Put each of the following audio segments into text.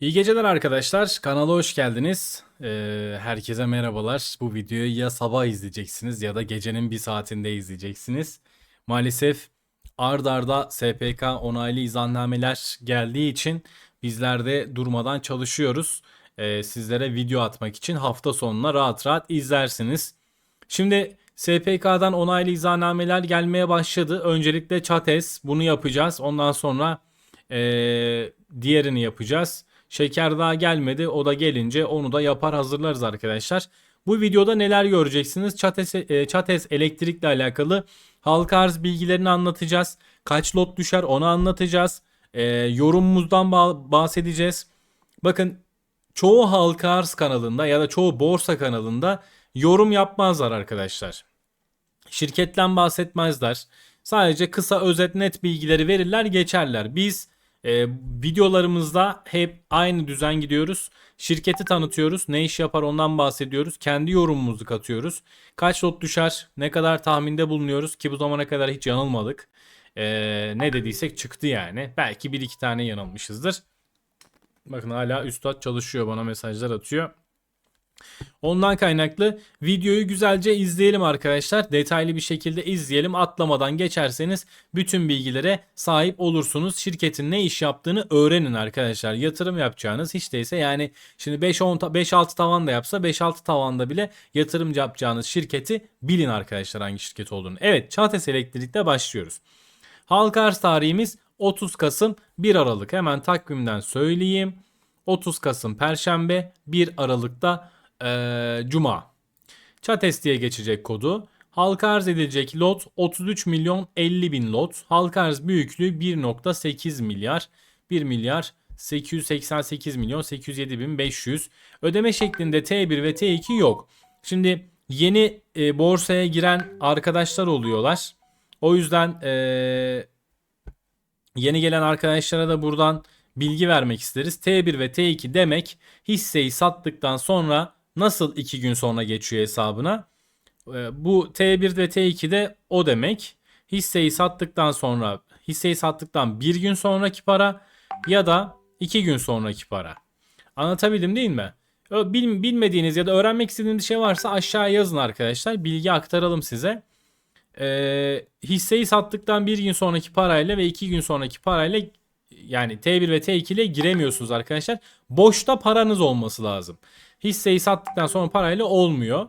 İyi geceler arkadaşlar. Kanala hoş geldiniz. Ee, herkese merhabalar. Bu videoyu ya sabah izleyeceksiniz ya da gecenin bir saatinde izleyeceksiniz. Maalesef ard arda SPK onaylı izahnnameler geldiği için bizler de durmadan çalışıyoruz. Ee, sizlere video atmak için hafta sonuna rahat rahat izlersiniz. Şimdi SPK'dan onaylı izahnnameler gelmeye başladı. Öncelikle Çates bunu yapacağız. Ondan sonra ee, diğerini yapacağız. Şeker daha gelmedi. O da gelince onu da yapar hazırlarız arkadaşlar. Bu videoda neler göreceksiniz? Çates, e, Çates elektrikle alakalı halka arz bilgilerini anlatacağız. Kaç lot düşer onu anlatacağız. E, yorumumuzdan ba- bahsedeceğiz. Bakın çoğu halka arz kanalında ya da çoğu borsa kanalında yorum yapmazlar arkadaşlar. Şirketten bahsetmezler. Sadece kısa özet net bilgileri verirler geçerler. Biz e, videolarımızda hep aynı düzen gidiyoruz. Şirketi tanıtıyoruz. Ne iş yapar ondan bahsediyoruz. Kendi yorumumuzu katıyoruz. Kaç lot düşer? Ne kadar tahminde bulunuyoruz ki bu zamana kadar hiç yanılmadık. E, ne dediysek çıktı yani. Belki bir iki tane yanılmışızdır. Bakın hala üstad çalışıyor bana mesajlar atıyor. Ondan kaynaklı videoyu güzelce izleyelim arkadaşlar. Detaylı bir şekilde izleyelim. Atlamadan geçerseniz bütün bilgilere sahip olursunuz. Şirketin ne iş yaptığını öğrenin arkadaşlar. Yatırım yapacağınız hiç değilse yani şimdi 5-10 5-6 tavan da yapsa 5-6 tavanda bile yatırım yapacağınız şirketi bilin arkadaşlar hangi şirket olduğunu. Evet Çağates Elektrik'te başlıyoruz. Halka arz tarihimiz 30 Kasım 1 Aralık. Hemen takvimden söyleyeyim. 30 Kasım Perşembe 1 Aralık'ta ee, Cuma. Çates diye geçecek kodu. Halka arz edilecek lot 33 milyon 50 bin lot. Halka arz büyüklüğü 1.8 milyar. 1 milyar 888 milyon 807 bin 500. Ödeme şeklinde T1 ve T2 yok. Şimdi yeni e, borsaya giren arkadaşlar oluyorlar. O yüzden e, yeni gelen arkadaşlara da buradan bilgi vermek isteriz. T1 ve T2 demek hisseyi sattıktan sonra nasıl 2 gün sonra geçiyor hesabına? Ee, Bu T1 ve T2'de o demek. Hisseyi sattıktan sonra hisseyi sattıktan bir gün sonraki para ya da 2 gün sonraki para. Anlatabildim değil mi? Bilmediğiniz ya da öğrenmek istediğiniz şey varsa aşağıya yazın arkadaşlar. Bilgi aktaralım size. Ee, hisseyi sattıktan bir gün sonraki parayla ve iki gün sonraki parayla yani T1 ve T2 ile giremiyorsunuz arkadaşlar. Boşta paranız olması lazım. Hisseyi sattıktan sonra parayla olmuyor.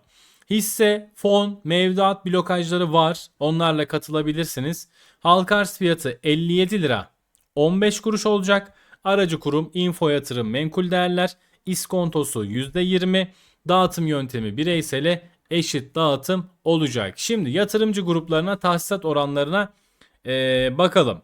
Hisse, fon, mevduat blokajları var. Onlarla katılabilirsiniz. Halka arz fiyatı 57 lira 15 kuruş olacak. Aracı kurum info yatırım menkul değerler. İskontosu %20. Dağıtım yöntemi bireysele eşit dağıtım olacak. Şimdi yatırımcı gruplarına tahsisat oranlarına eee, bakalım.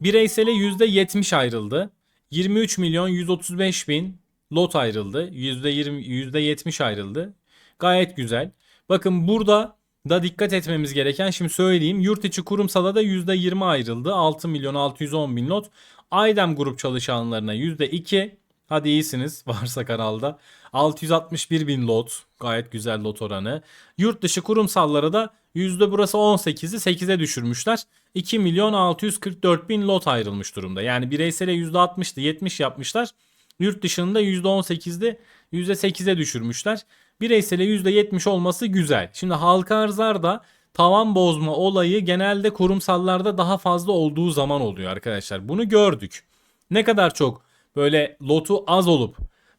Bireysele %70 ayrıldı. 23 milyon 135 bin lot ayrıldı. %20, %70 ayrıldı. Gayet güzel. Bakın burada da dikkat etmemiz gereken şimdi söyleyeyim. Yurt içi kurumsala da %20 ayrıldı. 6 milyon 610 bin lot. Aydem grup çalışanlarına %2. Hadi iyisiniz varsa kanalda. 661 bin lot. Gayet güzel lot oranı. Yurt dışı kurumsallara da yüzde burası 18'i 8'e düşürmüşler. 2 milyon 644 bin lot ayrılmış durumda. Yani bireysele yüzde 60'tı 70 yapmışlar. Yurt dışında yüzde 18'de yüzde 8'e düşürmüşler. Bireysele yüzde 70 olması güzel. Şimdi halka arzlarda tavan bozma olayı genelde kurumsallarda daha fazla olduğu zaman oluyor arkadaşlar. Bunu gördük. Ne kadar çok böyle lotu az olup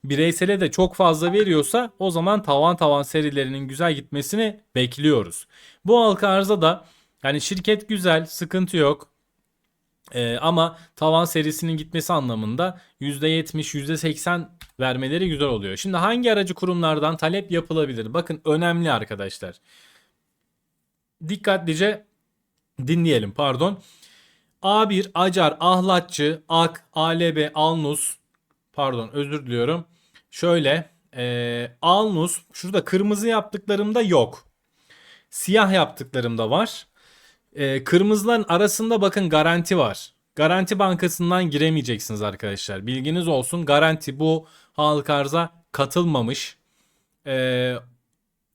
bireysele de çok fazla veriyorsa o zaman tavan tavan serilerinin güzel gitmesini bekliyoruz. Bu halka arza da yani şirket güzel, sıkıntı yok. Ee, ama tavan serisinin gitmesi anlamında %70, %80 vermeleri güzel oluyor. Şimdi hangi aracı kurumlardan talep yapılabilir? Bakın önemli arkadaşlar. Dikkatlice dinleyelim pardon. A1, Acar, Ahlatçı, Ak, ALB, Alnus pardon özür diliyorum. Şöyle e, Alnus şurada kırmızı yaptıklarımda yok. Siyah yaptıklarımda var. E, kırmızıların arasında bakın garanti var. Garanti bankasından giremeyeceksiniz arkadaşlar. Bilginiz olsun. Garanti bu halka arza katılmamış. E,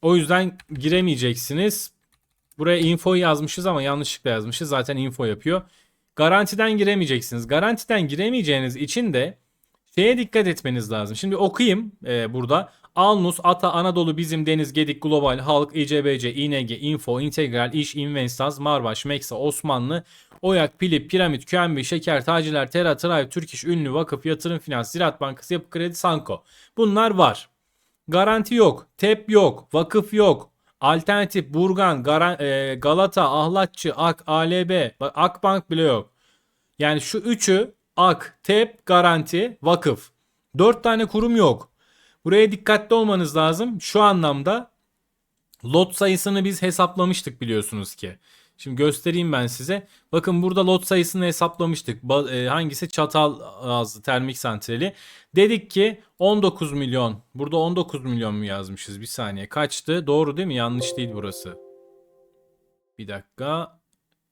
o yüzden giremeyeceksiniz. Buraya info yazmışız ama yanlışlıkla yazmışız. Zaten info yapıyor. Garantiden giremeyeceksiniz. Garantiden giremeyeceğiniz için de Şeye dikkat etmeniz lazım. Şimdi okuyayım e, burada. Alnus, Ata, Anadolu, Bizim, Deniz, Gedik, Global, Halk, İCBC, İNG, Info, Integral, İş, Investaz, Marbaş, Meksa, Osmanlı, Oyak, Pilip, Piramit, QNB, Şeker, Taciler, Tera, Tray, Türk İş, Ünlü, Vakıf, Yatırım Finans, Ziraat Bankası, Yapı Kredi, Sanko. Bunlar var. Garanti yok. TEP yok. Vakıf yok. Alternatif, Burgan, Garan- e, Galata, Ahlatçı, Ak, ALB, Akbank bile yok. Yani şu üçü AK, TEP, Garanti, Vakıf. Dört tane kurum yok. Buraya dikkatli olmanız lazım. Şu anlamda lot sayısını biz hesaplamıştık biliyorsunuz ki. Şimdi göstereyim ben size. Bakın burada lot sayısını hesaplamıştık. E, hangisi? Çatal ağzı termik santrali. Dedik ki 19 milyon. Burada 19 milyon mu yazmışız? Bir saniye. Kaçtı? Doğru değil mi? Yanlış değil burası. Bir dakika.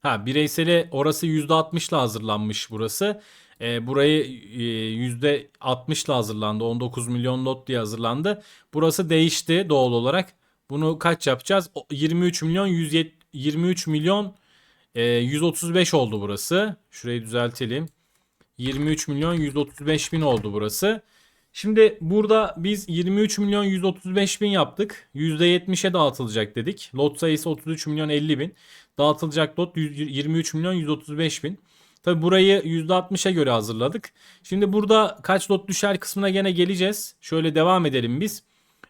Ha bireyseli orası %60'la hazırlanmış burası. E, burayı e, %60'la hazırlandı. 19 milyon lot diye hazırlandı. Burası değişti doğal olarak. Bunu kaç yapacağız? O- 23 milyon 107 23 milyon e, 135 oldu burası. Şurayı düzeltelim. 23 milyon 135 bin oldu burası. Şimdi burada biz 23 milyon 135 bin yaptık. %70'e dağıtılacak dedik. Lot sayısı 33 milyon 50 bin. Dağıtılacak lot 100 23 milyon 135 bin. Tabi burayı %60'a göre hazırladık. Şimdi burada kaç lot düşer kısmına gene geleceğiz. Şöyle devam edelim biz.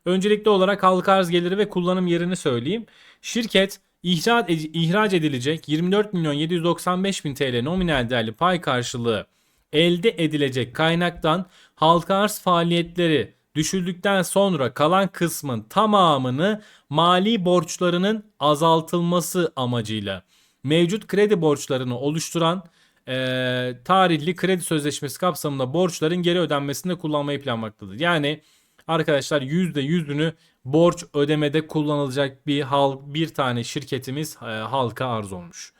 Öncelikli olarak halka arz geliri ve kullanım yerini söyleyeyim. Şirket ihraç, edilecek 24 milyon 795 bin TL nominal değerli pay karşılığı elde edilecek kaynaktan halka arz faaliyetleri düşüldükten sonra kalan kısmın tamamını mali borçlarının azaltılması amacıyla mevcut kredi borçlarını oluşturan eee, tarihli kredi sözleşmesi kapsamında borçların geri ödenmesinde kullanmayı planlamaktadır. Yani arkadaşlar %100'ünü borç ödemede kullanılacak bir hal bir tane şirketimiz eee, halka arz olmuş.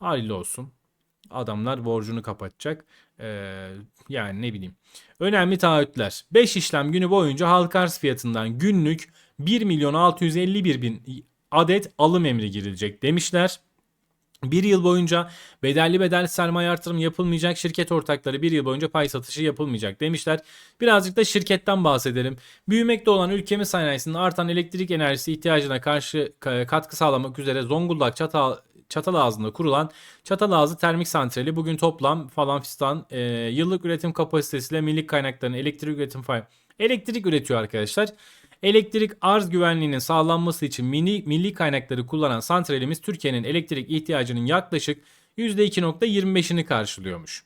Hayırlı olsun. Adamlar borcunu kapatacak. Ee, yani ne bileyim. Önemli taahhütler. 5 işlem günü boyunca halka arz fiyatından günlük 1 milyon 651 bin adet alım emri girilecek demişler. Bir yıl boyunca bedelli bedelli sermaye artırım yapılmayacak. Şirket ortakları bir yıl boyunca pay satışı yapılmayacak demişler. Birazcık da şirketten bahsedelim. Büyümekte olan ülkemiz sanayisinin artan elektrik enerjisi ihtiyacına karşı ka- katkı sağlamak üzere Zonguldak Çatal Çatalazı'nda kurulan Çatalazı Termik Santrali bugün toplam falan fistan e, yıllık üretim kapasitesiyle milli kaynakların elektrik üretim elektrik üretiyor arkadaşlar. Elektrik arz güvenliğinin sağlanması için milli, milli kaynakları kullanan santralimiz Türkiye'nin elektrik ihtiyacının yaklaşık %2.25'ini karşılıyormuş.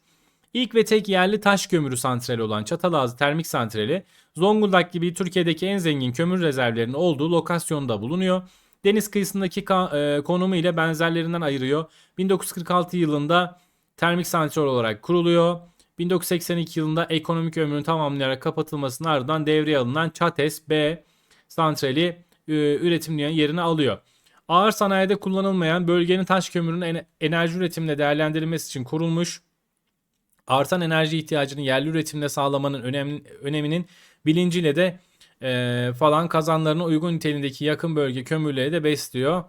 İlk ve tek yerli taş kömürü santrali olan Çatalazı Termik Santrali, Zonguldak gibi Türkiye'deki en zengin kömür rezervlerinin olduğu lokasyonda bulunuyor. Deniz kıyısındaki e, konumu ile benzerlerinden ayırıyor. 1946 yılında termik santral olarak kuruluyor. 1982 yılında ekonomik ömrünü tamamlayarak kapatılmasının ardından devreye alınan Çates B santrali e, üretim yerini alıyor. Ağır sanayide kullanılmayan bölgenin taş kömürünün ene- enerji üretiminde değerlendirilmesi için kurulmuş artan enerji ihtiyacını yerli üretimle sağlamanın önemli, öneminin bilinciyle de e, falan kazanlarına uygun niteliğindeki yakın bölge kömürleri de besliyor.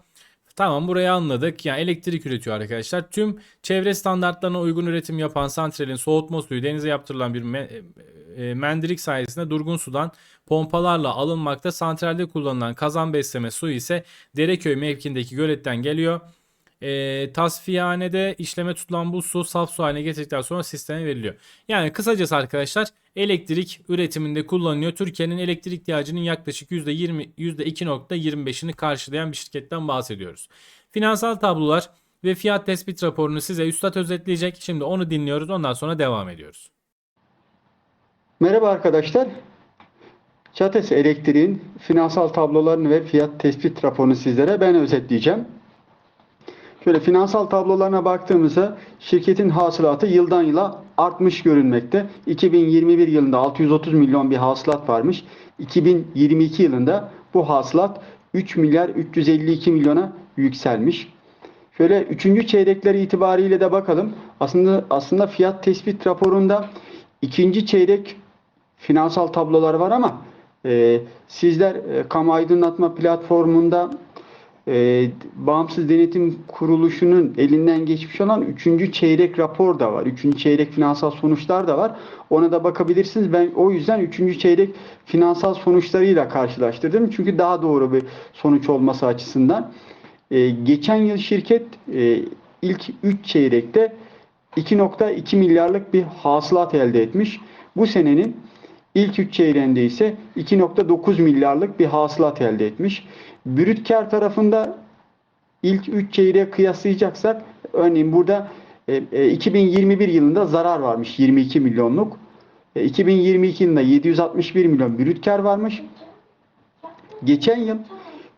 Tamam burayı anladık. Yani elektrik üretiyor arkadaşlar. Tüm çevre standartlarına uygun üretim yapan santralin soğutma suyu denize yaptırılan bir me- e, mendirik sayesinde durgun sudan pompalarla alınmakta. Santralde kullanılan kazan besleme suyu ise Dereköy mevkindeki göletten geliyor. E, tasfiyehanede işleme tutulan bu su saf su haline getirdikten sonra sisteme veriliyor. Yani kısacası arkadaşlar elektrik üretiminde kullanılıyor. Türkiye'nin elektrik ihtiyacının yaklaşık %20 %2.25'ini karşılayan bir şirketten bahsediyoruz. Finansal tablolar ve fiyat tespit raporunu size üstad özetleyecek. Şimdi onu dinliyoruz. Ondan sonra devam ediyoruz. Merhaba arkadaşlar. Çates Elektriğin finansal tablolarını ve fiyat tespit raporunu sizlere ben özetleyeceğim. Şöyle finansal tablolarına baktığımızda şirketin hasılatı yıldan yıla artmış görünmekte. 2021 yılında 630 milyon bir hasılat varmış. 2022 yılında bu hasılat 3 milyar 352 milyona yükselmiş. Şöyle üçüncü çeyrekler itibariyle de bakalım. Aslında aslında fiyat tespit raporunda ikinci çeyrek finansal tablolar var ama e, sizler e, kamu aydınlatma platformunda e, Bağımsız Denetim Kuruluşu'nun elinden geçmiş olan 3. çeyrek rapor da var. 3. çeyrek finansal sonuçlar da var. Ona da bakabilirsiniz. Ben o yüzden 3. çeyrek finansal sonuçlarıyla karşılaştırdım. Çünkü daha doğru bir sonuç olması açısından. E, geçen yıl şirket e, ilk 3 çeyrekte 2.2 milyarlık bir hasılat elde etmiş. Bu senenin ilk 3 çeyreğinde ise 2.9 milyarlık bir hasılat elde etmiş. Brüt kar tarafında ilk 3 çeyreğe kıyaslayacaksak örneğin burada e, e, 2021 yılında zarar varmış 22 milyonluk. E, 2022 yılında 761 milyon brüt kar varmış. Geçen yıl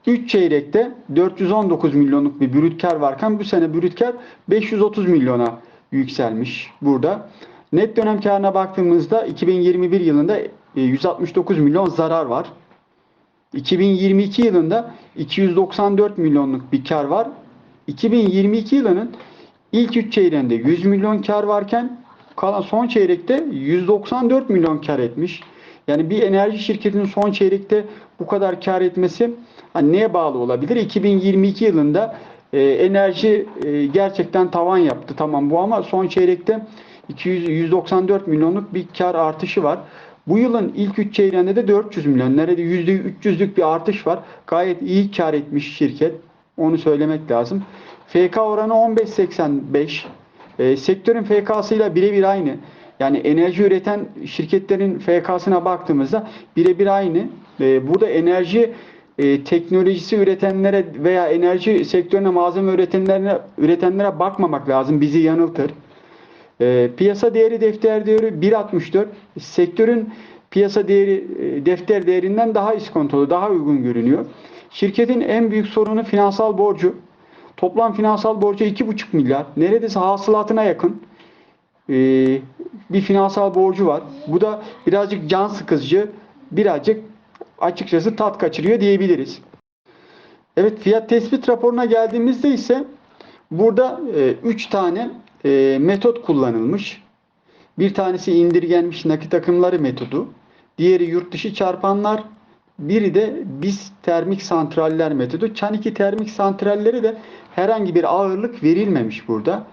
3 çeyrekte 419 milyonluk bir brüt kar varken bu sene brüt kar 530 milyona yükselmiş burada. Net dönem karına baktığımızda 2021 yılında e, 169 milyon zarar var. 2022 yılında 294 milyonluk bir kar var. 2022 yılının ilk 3 çeyreğinde 100 milyon kar varken kalan son çeyrekte 194 milyon kar etmiş. Yani bir enerji şirketinin son çeyrekte bu kadar kar etmesi hani neye bağlı olabilir? 2022 yılında e, enerji e, gerçekten tavan yaptı. Tamam bu ama son çeyrekte 200 194 milyonluk bir kar artışı var. Bu yılın ilk 3 çeyreğinde de 400 milyon. Nerede %300'lük bir artış var. Gayet iyi kar etmiş şirket. Onu söylemek lazım. FK oranı 15.85. E, sektörün FK'sıyla birebir aynı. Yani enerji üreten şirketlerin FK'sına baktığımızda birebir aynı. E, burada enerji e, teknolojisi üretenlere veya enerji sektörüne malzeme üretenlere, üretenlere bakmamak lazım. Bizi yanıltır. E, piyasa değeri defter değeri 1.64. Sektörün piyasa değeri e, defter değerinden daha iskontolu, daha uygun görünüyor. Şirketin en büyük sorunu finansal borcu. Toplam finansal borcu 2,5 milyar. Neredeyse hasılatına yakın e, bir finansal borcu var. Bu da birazcık can sıkıcı, birazcık açıkçası tat kaçırıyor diyebiliriz. Evet fiyat tespit raporuna geldiğimizde ise burada 3 tane e, metot kullanılmış. Bir tanesi indirgenmiş nakit akımları metodu. Diğeri yurt dışı çarpanlar. Biri de biz termik santraller metodu. Çaniki termik santralleri de herhangi bir ağırlık verilmemiş burada.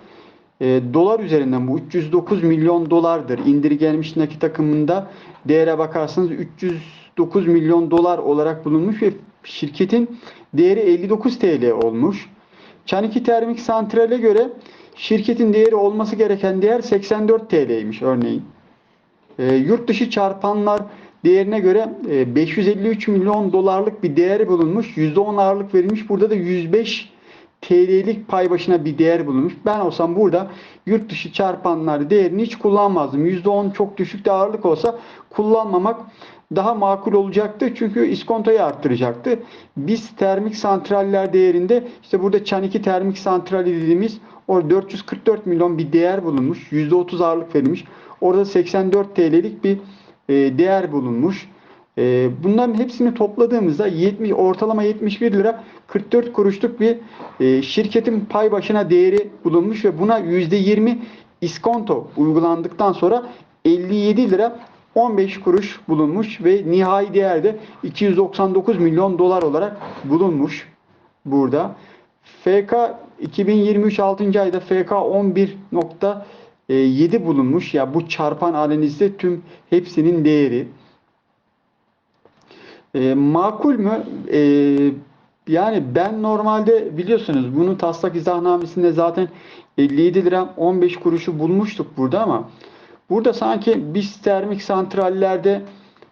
E, dolar üzerinden bu 309 milyon dolardır. İndirgenmiş nakit akımında değere bakarsanız 309 milyon dolar olarak bulunmuş ve şirketin değeri 59 TL olmuş. Çaniki Termik Santral'e göre şirketin değeri olması gereken değer 84 TL'ymiş örneğin. E, yurt dışı çarpanlar değerine göre e, 553 milyon dolarlık bir değer bulunmuş. %10 ağırlık verilmiş. Burada da 105 TL'lik pay başına bir değer bulunmuş. Ben olsam burada yurt dışı çarpanlar değerini hiç kullanmazdım. %10 çok düşük de ağırlık olsa kullanmamak daha makul olacaktı. Çünkü iskontoyu arttıracaktı. Biz termik santraller değerinde işte burada Çaniki termik santrali dediğimiz orada 444 milyon bir değer bulunmuş. %30 ağırlık verilmiş. Orada 84 TL'lik bir e, değer bulunmuş. E, bunların hepsini topladığımızda 70 ortalama 71 lira 44 kuruşluk bir e, şirketin pay başına değeri bulunmuş ve buna %20 iskonto uygulandıktan sonra 57 lira 15 kuruş bulunmuş ve nihai değerde 299 milyon dolar olarak bulunmuş burada. FK 2023 6. ayda FK 11.7 bulunmuş. Ya bu çarpan analizde tüm hepsinin değeri. E, makul mü? E, yani ben normalde biliyorsunuz bunun taslak izahnamesinde zaten 57 lira 15 kuruşu bulmuştuk burada ama burada sanki biz termik santrallerde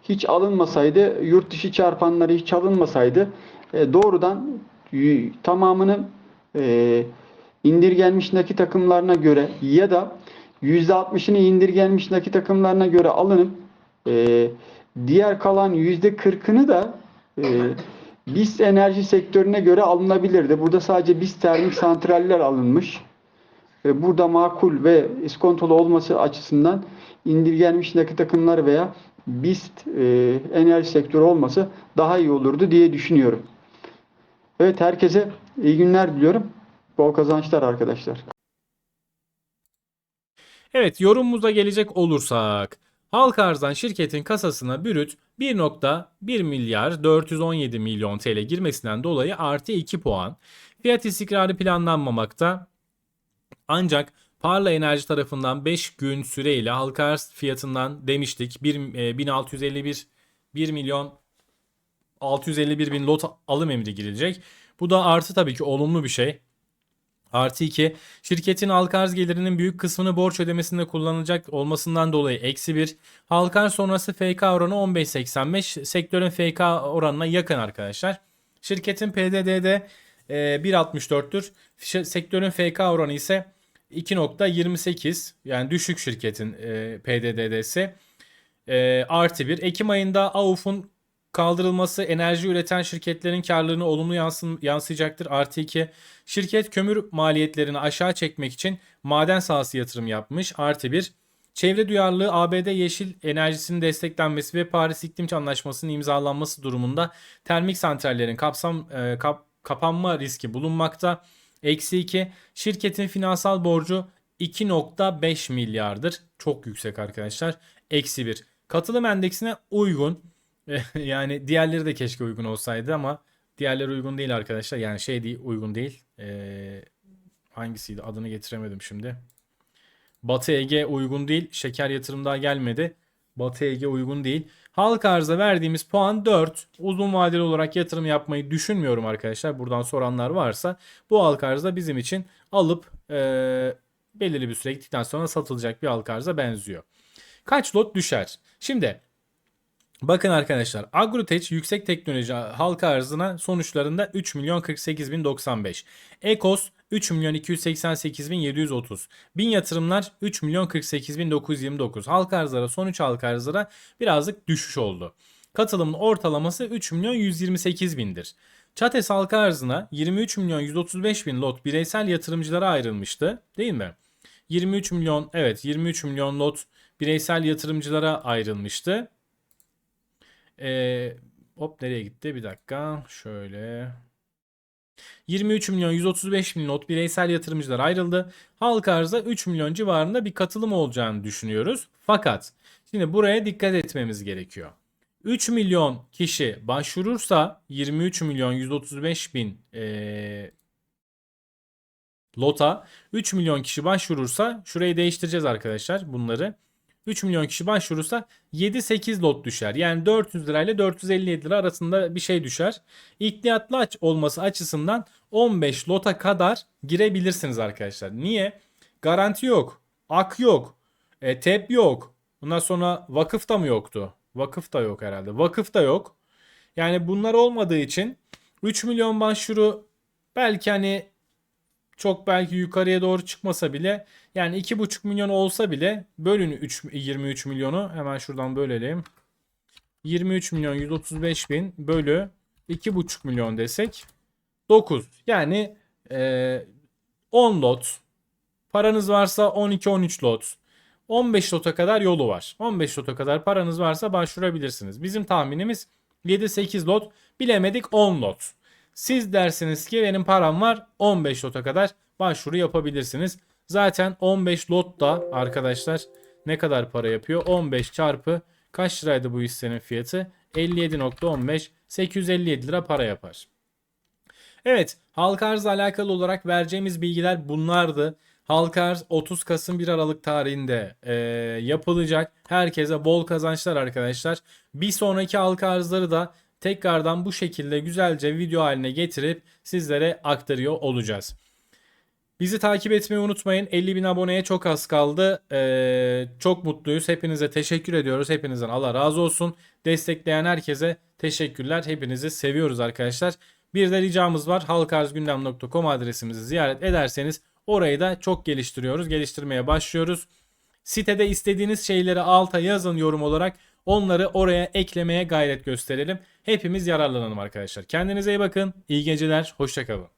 hiç alınmasaydı, yurt dışı çarpanları hiç alınmasaydı e, doğrudan tamamını e, indirgenmiş nakit takımlarına göre ya da %60'ını indirgenmiş nakit takımlarına göre alınıp e, diğer kalan %40'ını da e, BIST enerji sektörüne göre alınabilirdi. Burada sadece BIST termik santraller alınmış. E, burada makul ve iskontolu olması açısından indirgenmiş nakit akımları veya BIST e, enerji sektörü olması daha iyi olurdu diye düşünüyorum. Evet herkese iyi günler diliyorum. Bol kazançlar arkadaşlar. Evet yorumumuza gelecek olursak. Halka arzdan şirketin kasasına bürüt 1.1 milyar 417 milyon TL girmesinden dolayı artı 2 puan. Fiyat istikrarı planlanmamakta. Ancak Parla Enerji tarafından 5 gün süreyle halka arz fiyatından demiştik. 1, e, 1651 1 milyon 651 bin lot alım emri girilecek. Bu da artı tabii ki olumlu bir şey. Artı 2. Şirketin halka arz gelirinin büyük kısmını borç ödemesinde kullanılacak olmasından dolayı eksi 1. Halka arz sonrası FK oranı 15.85. Sektörün FK oranına yakın arkadaşlar. Şirketin PDD'de e, 1.64'tür. Ş- Sektörün FK oranı ise 2.28. Yani düşük şirketin e, PDD'si. E, artı 1. Ekim ayında AUF'un kaldırılması enerji üreten şirketlerin karlılığını olumlu yansın, yansıyacaktır. Artı 2. Şirket kömür maliyetlerini aşağı çekmek için maden sahası yatırım yapmış. Artı 1. Çevre duyarlılığı ABD yeşil enerjisinin desteklenmesi ve Paris İklim Anlaşması'nın imzalanması durumunda termik santrallerin kapsam e, kap- kapanma riski bulunmakta. Eksi 2. Şirketin finansal borcu 2.5 milyardır. Çok yüksek arkadaşlar. Eksi 1. Katılım endeksine uygun. yani diğerleri de keşke uygun olsaydı ama diğerleri uygun değil arkadaşlar. Yani şey değil uygun değil. Ee, hangisiydi adını getiremedim şimdi. Batı Ege uygun değil. Şeker yatırım daha gelmedi. Batı Ege uygun değil. Halka arza verdiğimiz puan 4. Uzun vadeli olarak yatırım yapmayı düşünmüyorum arkadaşlar. Buradan soranlar varsa bu halka arza bizim için alıp eee, belirli bir süre gittikten sonra satılacak bir halka arza benziyor. Kaç lot düşer? Şimdi Bakın arkadaşlar Agrotech yüksek teknoloji halka arzına sonuçlarında 3 milyon 48 bin 95. Ekos 3 milyon 288 bin 730. Bin yatırımlar 3 milyon 48 bin 929. Halka arzlara sonuç halka arzlara birazcık düşüş oldu. Katılımın ortalaması 3 milyon 128 bindir. Çates halka arzına 23 milyon 135 bin lot bireysel yatırımcılara ayrılmıştı değil mi? 23 milyon evet 23 milyon lot bireysel yatırımcılara ayrılmıştı. Ee, hop nereye gitti? Bir dakika. Şöyle. 23 milyon 135 bin lot bireysel yatırımcılar ayrıldı. Halka arza 3 milyon civarında bir katılım olacağını düşünüyoruz. Fakat şimdi buraya dikkat etmemiz gerekiyor. 3 milyon kişi başvurursa 23 milyon 135 bin ee, lota 3 milyon kişi başvurursa şurayı değiştireceğiz arkadaşlar bunları. 3 milyon kişi başvurursa 7-8 lot düşer. Yani 400 lirayla 457 lira arasında bir şey düşer. İkliyatlı aç olması açısından 15 lota kadar girebilirsiniz arkadaşlar. Niye? Garanti yok. Ak yok. E, TEP yok. Bundan sonra vakıf da mı yoktu? Vakıf da yok herhalde. Vakıf da yok. Yani bunlar olmadığı için 3 milyon başvuru belki hani çok belki yukarıya doğru çıkmasa bile yani 2,5 milyon olsa bile bölün 3, 23 milyonu hemen şuradan bölelim. 23 milyon 135 bin bölü 2,5 milyon desek 9 yani e, 10 lot paranız varsa 12-13 lot 15 lota kadar yolu var. 15 lota kadar paranız varsa başvurabilirsiniz. Bizim tahminimiz 7-8 lot bilemedik 10 lot. Siz dersiniz ki benim param var 15 lota kadar başvuru yapabilirsiniz. Zaten 15 lot da arkadaşlar ne kadar para yapıyor? 15 çarpı kaç liraydı bu hissenin fiyatı? 57.15 857 lira para yapar. Evet halka arzla alakalı olarak vereceğimiz bilgiler bunlardı. Halka arz 30 Kasım 1 Aralık tarihinde e, yapılacak. Herkese bol kazançlar arkadaşlar. Bir sonraki halka arzları da tekrardan bu şekilde güzelce video haline getirip sizlere aktarıyor olacağız. Bizi takip etmeyi unutmayın. 50 bin aboneye çok az kaldı. Ee, çok mutluyuz. Hepinize teşekkür ediyoruz. Hepinizden Allah razı olsun. Destekleyen herkese teşekkürler. Hepinizi seviyoruz arkadaşlar. Bir de ricamız var. halkarzgündem.com adresimizi ziyaret ederseniz orayı da çok geliştiriyoruz. Geliştirmeye başlıyoruz. Sitede istediğiniz şeyleri alta yazın yorum olarak. Onları oraya eklemeye gayret gösterelim. Hepimiz yararlanalım arkadaşlar. Kendinize iyi bakın. İyi geceler. Hoşçakalın.